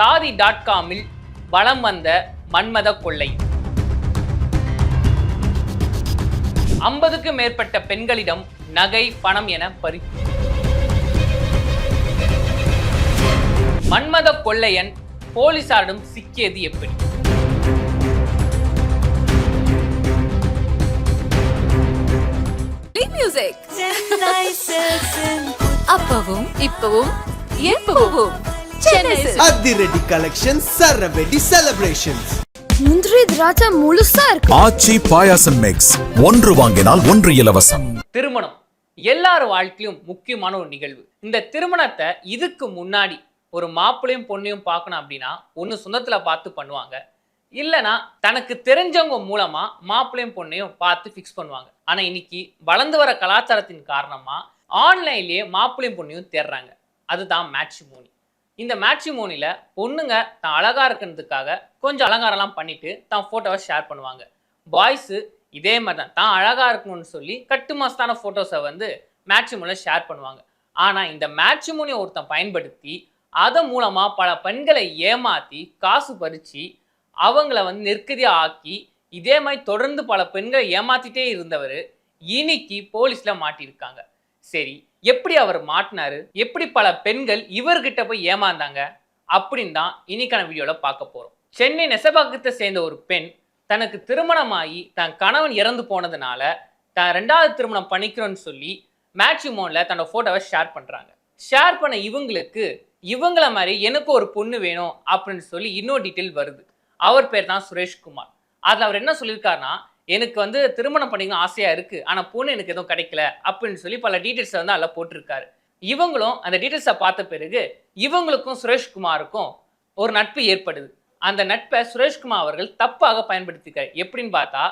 சாதி டாட் காமில் வலம் வந்த மன்மத கொள்ளை. ஐம்பதுக்கும் மேற்பட்ட பெண்களிடம் நகை பணம் என பறி. மன்மத கொள்ளையன் போலீசாரிடம் சிக்கியது எப்படி? மியூசிக் அப்பவும் இப்பவும் எப்பவும். அதிரடி கலெக்ஷன் சரவெடி செலிப்ரேஷன்ஸ் முந்திரி திராட்சை முழுசா இருக்கு. ஆச்சி பாயாசம் மிக்ஸ் ஒன்று வாங்கினால் ஒன்று இலவசம். திருமணம். எல்லார் வாழ்க்கையிலும் முக்கியமான ஒரு நிகழ்வு. இந்த திருமணத்தை இதுக்கு முன்னாடி ஒரு மாப்பிள்ளையும் பொண்ணையும் பார்க்கணும் அப்படின்னா ஒன்று சொந்தத்துல பார்த்து பண்ணுவாங்க. இல்லைன்னா தனக்கு தெரிஞ்சவங்க மூலமா மாப்பிள்ளையும் பொண்ணையும் பார்த்து ஃபிக்ஸ் பண்ணுவாங்க. ஆனா இன்னைக்கு வளர்ந்து வர கலாச்சாரத்தின் காரணமா ஆன்லைன்லயே மாப்பிள்ளையும் பொண்ணையும் தேடுறாங்க. அதுதான் மேட்ரிமோனி இந்த மேட்ரிமோனியில் பொண்ணுங்க தான் அழகாக இருக்கிறதுக்காக கொஞ்சம் அலங்காரம்லாம் பண்ணிவிட்டு தான் ஃபோட்டோவை ஷேர் பண்ணுவாங்க. பாய்ஸு இதே மாதிரி தான் தான் அழகாக இருக்கணும்னு சொல்லி கட்டு மஸ்தான ஃபோட்டோஸை வந்து மேட்ரிமோனியில் ஷேர் பண்ணுவாங்க. ஆனால் இந்த மேட்ரிமோனியை ஒருத்தன் பயன்படுத்தி அதன் மூலமாக பல பெண்களை ஏமாற்றி காசு பறித்து அவங்கள வந்து நெருக்கடியாக ஆக்கி இதே மாதிரி தொடர்ந்து பல பெண்களை ஏமாத்திட்டே இருந்தவர் இன்னைக்கு போலீஸில் மாட்டியிருக்காங்க. சரி எப்படி அவர் மாட்டினாரு? எப்படி பல பெண்கள் இவர்கிட்ட போய் ஏமாந்தாங்க? அப்படின்னு தான் இன்னைக்கான வீடியோவில் பார்க்க போகிறோம் சென்னை நெசபாக்கத்தை சேர்ந்த ஒரு பெண் தனக்கு திருமணமாகி தன் கணவன் இறந்து போனதுனால தான் ரெண்டாவது திருமணம் பண்ணிக்கிறோன்னு சொல்லி மேட்ரிமோனில் தன்னோட ஃபோட்டோவை ஷேர் பண்ணுறாங்க ஷேர் பண்ண இவங்களுக்கு இவங்கள மாதிரி எனக்கு ஒரு பொண்ணு வேணும் அப்படின்னு சொல்லி இன்னொரு டீட்டெயில் வருது. அவர் பேர் தான் சுரேஷ்குமார். அதில் அவர் என்ன சொல்லியிருக்காருன்னா எனக்கு வந்து திருமணம் பண்ணிக்கணும் ஆசையாக இருக்குது ஆனால் பொண்ணு எனக்கு எதுவும் கிடைக்கல அப்படின்னு சொல்லி பல டீட்டெயில்ஸை வந்து அதில் போட்டிருக்காரு. இவங்களும் அந்த டீட்டெயில்ஸை பார்த்த பிறகு இவங்களுக்கும் சுரேஷ்குமாருக்கும் ஒரு நட்பு ஏற்படுது. அந்த நட்பை சுரேஷ்குமார் அவர்கள் தப்பாக பயன்படுத்திக்கார் எப்படின்னு பார்த்தா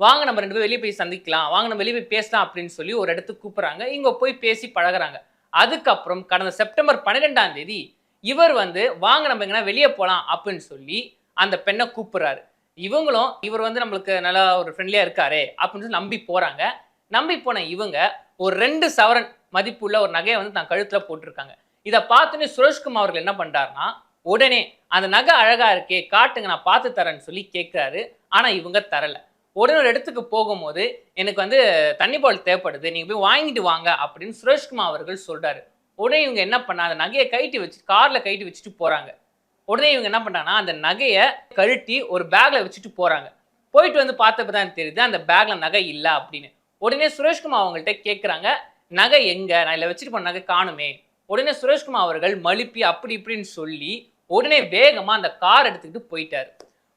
வாங்க நம்ம ரெண்டு பேரும் வெளியே போய் சந்திக்கலாம். வாங்க நம்ம வெளியே போய் பேசலாம் அப்படின்னு சொல்லி ஒரு இடத்துக்கு கூப்பிட்றாங்க. இங்கே போய் பேசி பழகுறாங்க. அதுக்கப்புறம் கடந்த செப்டம்பர் பன்னிரெண்டாம் தேதி இவர் வந்து வாங்க நம்ம எங்கன்னா வெளியே போகலாம் அப்படின்னு சொல்லி அந்த பெண்ணை கூப்பிட்றாரு. இவங்களும் இவர் வந்து நம்மளுக்கு நல்லா ஒரு ஃப்ரெண்ட்லியாக இருக்காரே அப்படின்னு சொல்லி நம்பி போகிறாங்க நம்பி போன இவங்க ஒரு ரெண்டு சவரன் மதிப்புள்ள ஒரு நகையை வந்து தன் கழுத்தில் போட்டிருக்காங்க. இதை பார்த்தோன்னே சுரேஷ்குமார் அவர்கள் என்ன பண்ணுறாருன்னா உடனே அந்த நகை அழகாக இருக்கே காட்டுங்க நான் பார்த்து தரேன்னு சொல்லி கேட்குறாரு ஆனால் இவங்க தரலை. உடனே ஒரு இடத்துக்கு போகும்போது எனக்கு வந்து தண்ணி பால் தேவைப்படுது நீங்கள் போய் வாங்கிட்டு வாங்க அப்படின்னு சுரேஷ்குமார் அவர்கள் சொல்கிறாரு உடனே இவங்க என்ன பண்ண அந்த நகையை கைட்டி வச்சு காரில் கைட்டி வச்சுட்டு போகிறாங்க உடனே இவங்க என்ன பண்ணுறாங்கன்னா அந்த நகையை கழட்டி ஒரு பேக்கில் வச்சுட்டு போகிறாங்க போயிட்டு வந்து பார்த்தப்ப தான் தெரியுது அந்த பேக்கில் நகை இல்லை அப்படின்னு. உடனே சுரேஷ்குமார் அவங்கள்ட்ட கேட்குறாங்க நகை எங்க? நான் இதில் வச்சுட்டு போன நகை காணுமே. உடனே சுரேஷ்குமார் அவர்கள் மழுப்பி அப்படி இப்படின்னு சொல்லி உடனே வேகமாக அந்த கார் எடுத்துக்கிட்டு போயிட்டாரு.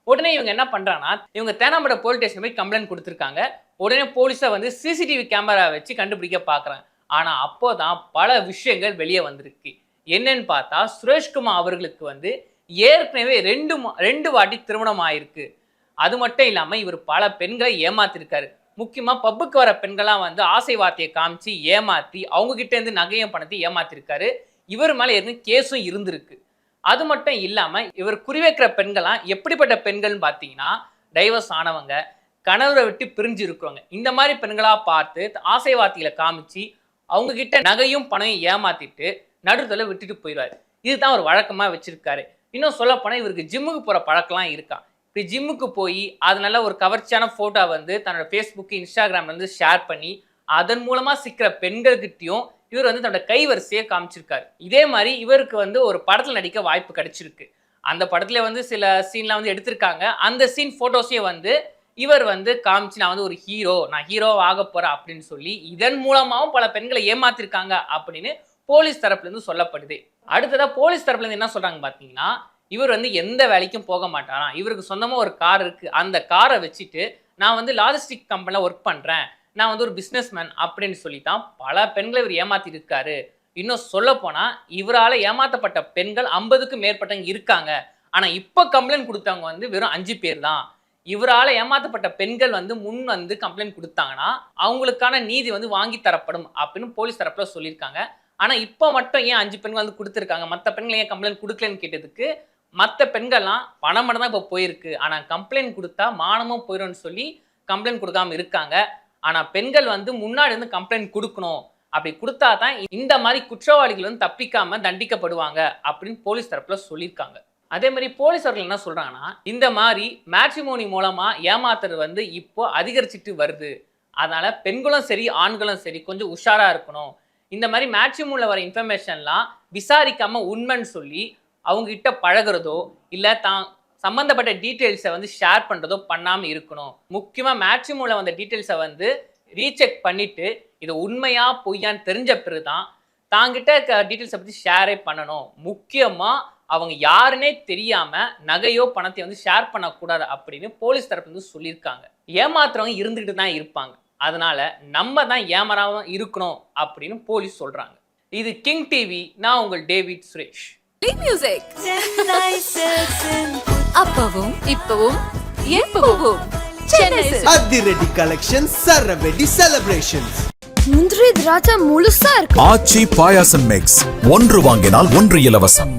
உடனே இவங்க என்ன பண்ணுறாங்கன்னா இவங்க தேனாம்பட போலீஸ் ஸ்டேஷன் போய் கம்ப்ளைண்ட் கொடுத்துருக்காங்க. உடனே போலீஸை வந்து சிசிடிவி கேமரா வச்சு கண்டுபிடிக்க பார்க்குறாங்க அப்போ அப்போதான் பல விஷயங்கள் வெளியே வந்திருக்கு. என்னன்னு பார்த்தா சுரேஷ்குமார் அவர்களுக்கு வந்து ஏற்கனவே ரெண்டு ரெண்டு வாட்டி திருமணம் ஆயிருக்கு. அது மட்டும் இல்லாமல் இவர் பல பெண்களை ஏமாத்திருக்காரு. முக்கியமாக பப்புக்கு வர பெண்கள்லாம் வந்து ஆசை வார்த்தையை காமிச்சு ஏமாற்றி அவங்ககிட்டேருந்து நகையும் பணத்தை ஏமாத்திருக்காரு. இவர் மேலே ஏற்கனவே கேஸும் இருந்திருக்கு. அது மட்டும் இல்லாமல் இவர் குறிவைக்கிற பெண்கள்லாம் எப்படிப்பட்ட பெண்கள்னு பார்த்தீங்கன்னா டைவர்ஸ் ஆனவங்க கணவரை விட்டு பிரிஞ்சு இருக்கிறவங்க. இந்த மாதிரி பெண்களாக பார்த்து ஆசை வார்த்தைகளை காமிச்சு அவங்ககிட்ட நகையும் பணம் ஏமாத்திட்டு நடுத்தலை விட்டுட்டு போயிடுவாரு. இதுதான் ஒரு வழக்கமாக வச்சுருக்காரு. இன்னும் சொல்ல இவருக்கு ஜிம்முக்கு போகிற பழக்கம்லாம் இருக்கா? இப்படி ஜிம்முக்கு போய் அதனால ஒரு கவர்ச்சியான ஃபோட்டோ வந்து தன்னோட ஃபேஸ்புக்கு இன்ஸ்டாகிராம் வந்து ஷேர் பண்ணி அதன் மூலமாக சிக்கிற பெண்கள்கிட்டையும் இவர் வந்து தன்னோட கைவரிசையை காமிச்சிருக்காரு. இதே மாதிரி இவருக்கு வந்து ஒரு படத்தில் நடிக்க வாய்ப்பு கிடைச்சிருக்கு. அந்த படத்துல வந்து சில சீன்லாம் வந்து எடுத்திருக்காங்க. அந்த சீன் ஃபோட்டோஸே வந்து இவர் வந்து காமிச்சு நான் வந்து ஒரு ஹீரோ நான் ஹீரோ போகிறேன் அப்படின்னு சொல்லி இதன் மூலமாகவும் பல பெண்களை ஏமாத்திருக்காங்க அப்படின்னு போலீஸ் தரப்புலேருந்து சொல்லப்படுது. அடுத்ததாக போலீஸ் தரப்புலேருந்து என்ன சொல்கிறாங்க பார்த்தீங்கன்னா இவர் வந்து எந்த வேலைக்கும் போக மாட்டாராம் இவருக்கு சொந்தமாக ஒரு கார் இருக்குது அந்த காரை வச்சுட்டு நான் வந்து லாஜிஸ்டிக் கம்பெனியில் ஒர்க் பண்ணுறேன் நான் வந்து ஒரு பிஸ்னஸ்மேன் அப்படின்னு சொல்லி தான் பல பெண்களை இவர் ஏமாத்தி இருக்காரு. இன்னும் சொல்லப்போனால் இவரால் ஏமாற்றப்பட்ட பெண்கள் ஐம்பதுக்கும் மேற்பட்டவங்க இருக்காங்க. ஆனால் இப்போ கம்ப்ளைண்ட் கொடுத்தவங்க வந்து வெறும் அஞ்சு பேர் தான். இவரால் ஏமாற்றப்பட்ட பெண்கள் வந்து முன் வந்து கம்ப்ளைண்ட் கொடுத்தாங்கன்னா அவங்களுக்கான நீதி வந்து வாங்கி தரப்படும் அப்படின்னு போலீஸ் தரப்பில் சொல்லியிருக்காங்க. ஆனால் இப்போ மட்டும் ஏன் அஞ்சு பெண்கள் வந்து கொடுத்துருக்காங்க? மற்ற பெண்கள் ஏன் கம்ப்ளைண்ட் கொடுக்கலன்னு கேட்டதுக்கு மற்ற பெண்கள்லாம் பணம் மட்டும் தான் இப்போ போயிருக்கு. ஆனால் கம்ப்ளைண்ட் கொடுத்தா மானமும் போயிடும்னு சொல்லி கம்ப்ளைண்ட் கொடுக்காம இருக்காங்க. ஆனால் பெண்கள் வந்து முன்னாடி வந்து கம்ப்ளைண்ட் கொடுக்கணும். அப்படி கொடுத்தா தான் இந்த மாதிரி குற்றவாளிகள் வந்து தப்பிக்காம தண்டிக்கப்படுவாங்க அப்படின்னு போலீஸ் தரப்புல சொல்லியிருக்காங்க. அதே மாதிரி போலீஸ் அவர்கள் என்ன சொல்றாங்கன்னா இந்த மாதிரி மேட்ரிமோனி மூலமா ஏமாத்துறது வந்து இப்போ அதிகரிச்சிட்டு வருது. அதனால பெண்களும் சரி ஆண்களும் சரி கொஞ்சம் உஷாரா இருக்கணும். இந்த மாதிரி மேட்ரிமோனில் வர இன்ஃபர்மேஷன்லாம் விசாரிக்காமல் உண்மைன்னு சொல்லி அவங்ககிட்ட பழகிறதோ பழகுறதோ இல்லை தான் சம்மந்தப்பட்ட டீட்டெயில்ஸை வந்து ஷேர் பண்ணுறதோ பண்ணாமல் இருக்கணும். முக்கியமாக மேட்ரிமோனில் வந்த டீட்டெயில்ஸை வந்து ரீசெக் பண்ணிவிட்டு இது உண்மையா பொய்யான்னு தெரிஞ்ச பிறகு தான் தாங்கிட்ட டீட்டெயில்ஸை பற்றி ஷேரே பண்ணணும். முக்கியமாக அவங்க யாருன்னே தெரியாமல் நகையோ பணத்தை வந்து ஷேர் பண்ணக்கூடாது அப்படின்னு போலீஸ் தரப்பு வந்து சொல்லியிருக்காங்க. ஏமாத்துறவங்க இருந்துக்கிட்டு தான் இருப்பாங்க. அதனால நம்ம தான் ஏமாறாம இருக்கணும் அப்படின்னு போலீஸ் சொல்கிறாங்க இது கிங் டிவி நான் உங்கள் டேவிட் சுரேஷ் மியூசிக் அப்பவும் இப்பவும் எப்பவும். அதிரடி கலெக்ஷன்ஸ் சரவெடி செலிப்ரேஷன்ஸ் முந்திரி திராட்சை முழுசா இருக்கு. ஆச்சி பாயாசம் மிக்ஸ் ஒன்று வாங்கினால் ஒன்று இலவசம்.